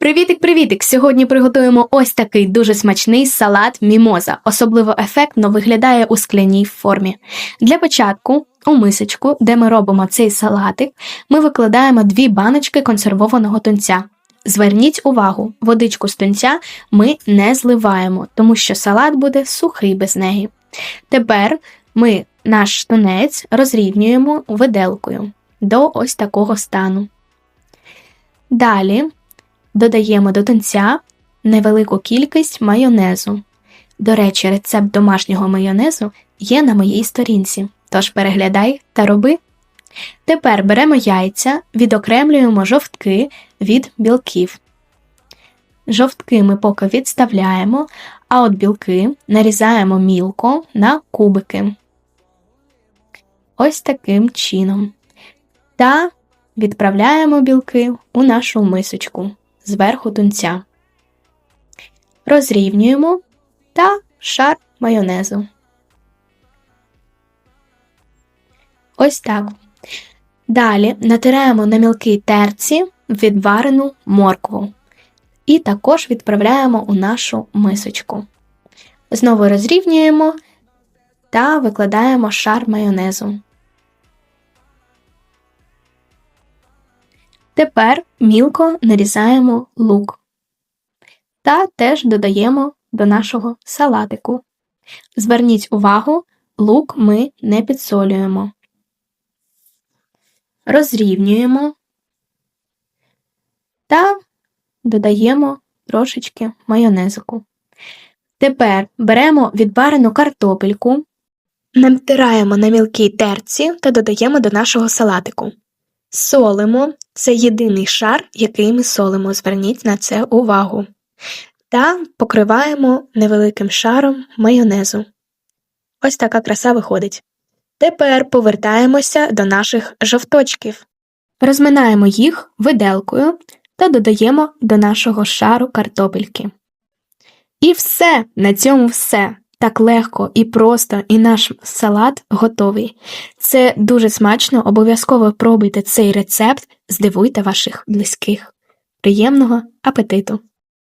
Привітик-привітик! Сьогодні приготуємо ось такий дуже смачний салат мімоза. Особливо ефектно виглядає у скляній формі. Для початку у мисочку, де ми робимо цей салатик, ми викладаємо дві баночки консервованого тунця. Зверніть увагу, водичку з тунця ми не зливаємо, тому що салат буде сухий без неї. Тепер ми наш тунець розрівнюємо виделкою до ось такого стану. Далі додаємо до тунця невелику кількість майонезу. До речі, рецепт домашнього майонезу є на моїй сторінці, тож переглядай та роби. Тепер беремо яйця, відокремлюємо жовтки від білків. Жовтки ми поки відставляємо, а от білки нарізаємо мілко на кубики. Ось таким чином. Та відправляємо білки у нашу мисочку зверху тунця. Розрівнюємо та шар майонезу. Ось так. Далі натираємо на мілкій терці відварену моркву. І також відправляємо у нашу мисочку. Знову розрівнюємо та викладаємо шар майонезу. Тепер мілко нарізаємо лук та теж додаємо до нашого салатику. Зверніть увагу, лук ми не підсолюємо. Розрівнюємо та додаємо трошечки майонезику. Тепер беремо відварену картопельку, натираємо на мілкій терці та додаємо до нашого салатику. Солимо це єдиний шар, який ми солимо, зверніть на це увагу. Та покриваємо невеликим шаром майонезу. Ось така краса виходить. Тепер повертаємося до наших жовточків. Розминаємо їх виделкою та додаємо до нашого шару картопельки. І все, на цьому все. Так легко і просто, і наш салат готовий. Це дуже смачно, обов'язково пробуйте цей рецепт, здивуйте ваших близьких. Приємного апетиту!